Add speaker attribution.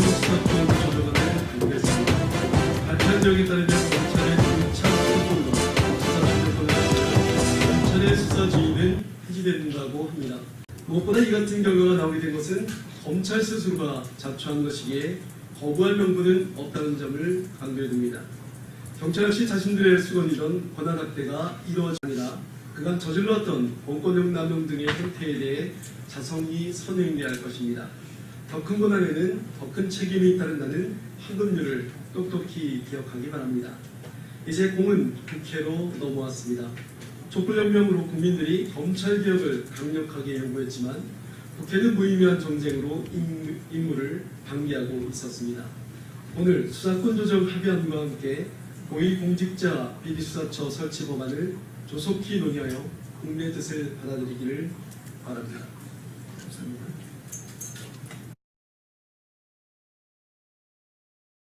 Speaker 1: 수사권 조정안을 발표했습니다. 발표한 내용에 따르면 검찰의 2차 수사권과 수사 조정권을 검찰의 수사 지휘는 해지된다고 합니다. 무엇보다 이 같은 결과가 나오게 된 것은 검찰 스스로가 자초한 것이기에 거부할 명분은 없다는 점을 강조해 둡니다. 경찰 역시 자신들의 수건이던 권한 확대가 이루어집니다. 그간 저질렀던 본권력 남용 등의 행태에 대해 자성이 선행돼야 할 것입니다. 더 큰 권한에는 더 큰 책임이 따른다는 황금률을 똑똑히 기억하기 바랍니다. 이제 공은 국회로 넘어왔습니다. 촛불혁명으로 국민들이 검찰 개혁을 강력하게 요구했지만 국회는 무의미한 정쟁으로 임- 임무를 방기하고 있었습니다. 오늘 수사권 조정 합의안과 함께 고위공직자 비리수사처 설치 법안을 조속히 논의하여 국내 뜻을 받아들이기를 바랍니다.